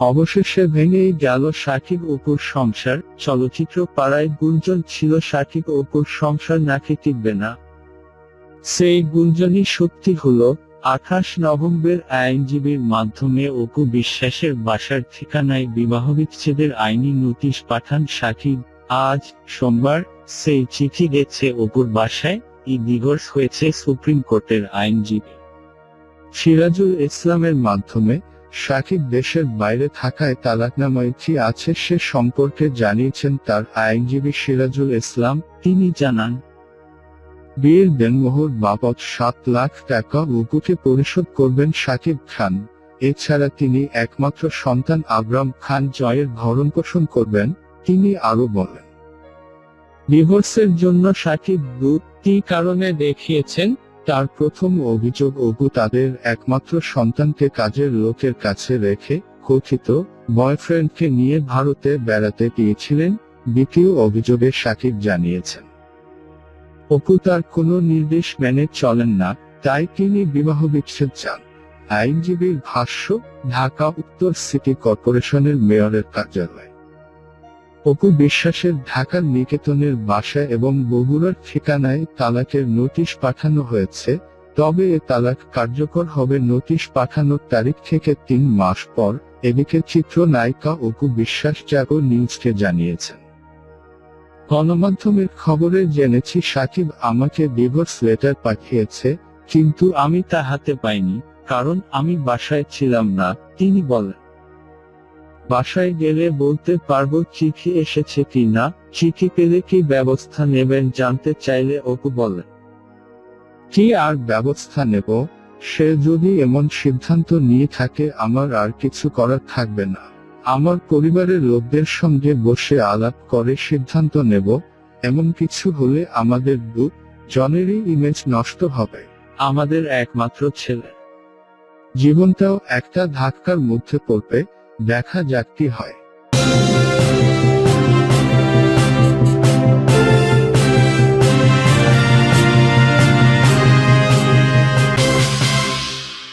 অবশেষে ভেঙেই গেল সাকিব অপুর সংসার, চলচ্চিত্র পাড়ায় গুঞ্জন ছিল সাকিব অপুর সংসার নাকি টিকবে না। সেই গুঞ্জনই সত্যি হলো, আঠাশ নভেম্বর আইনজীবীর মাধ্যমে অপু বিশ্বাসের বাসার ঠিকানায় বিবাহবিচ্ছেদের আইনি নোটিশ পাঠান সাকিব আজ সোমবার সেই চিঠি গেছে অপুর বাসায়, ই ডিভোর্স হয়েছে সুপ্রিম কোর্টের আইনজীবী। সিরাজুল ইসলামের মাধ্যমে সাকিব দেশের বাইরে থাকায় তালাকনামাইটি আছে সে সম্পর্কে জানিয়েছেন তার আইনজীবী সিরাজুল ইসলাম। তিনি জানান, বিয়ের দেনমোহর বাবদ সাত লাখ টাকা উপুকে পরিশোধ করবেন সাকিব খান। এছাড়া তিনি একমাত্র সন্তান আবরাম খান জয়ের ভরণ পোষণ করবেন, তিনি আরও বলেন। ডিভোর্সের জন্য সাকিব দুটি কারণে দেখিয়েছেন? তার প্রথম অভিযোগ অপু তাদের একমাত্র সন্তানকে কাজের লোকের কাছে রেখে কথিত বয়ফ্রেন্ডকে নিয়ে ভারতে বেড়াতে গিয়েছিলেন, দ্বিতীয় অভিযোগে সাকিব জানিয়েছেন। অপু তার কোনো নির্দেশ মেনে চলেন না, তাই তিনি বিবাহ বিচ্ছেদ চান। আইনজীবীর ভাষ্য, ঢাকা উত্তর সিটি কর্পোরেশনের মেয়রের কার্যালয়। অপু বিশ্বাসের ঢাকার নিকেতনের বাসা এবং বগুড়ার ঠিকানায় তালাকের নোটিশ পাঠানো হয়েছে, তবে এ তালাক কার্যকর হবে নোটিশ পাঠানোর তারিখ থেকে তিন মাস পর, এদিকে চিত্রনায়িকা অপু বিশ্বাস জাগো নিউজকে জানিয়েছেন। গণমাধ্যমের খবরে জেনেছি, সাকিব আমাকে ডিভোর্স লেটার পাঠিয়েছে, কিন্তু আমি তা হাতে পাইনি, কারণ আমি বাসায় ছিলাম না, তিনি বলেন। বাসায় গেলে বলতে পারব চিঠি এসেছে কি না, চিঠি পেলে কি ব্যবস্থা নেবেন জানতে চাইলে অপু বলেন কি আর ব্যবস্থা নেব? সে যদি এমন সিদ্ধান্ত নিয়ে থাকে আমার আর কিছু করার থাকবে না। আমার পরিবারের লোকদের সঙ্গে বসে আলাপ করে সিদ্ধান্ত নেব, এমন কিছু হলে আমাদের দু জনেরই ইমেজ নষ্ট হবে। আমাদের একমাত্র ছেলে। জীবনটাও একটা ধাক্কার মধ্যে পড়বে দেখা যাক কি হয়।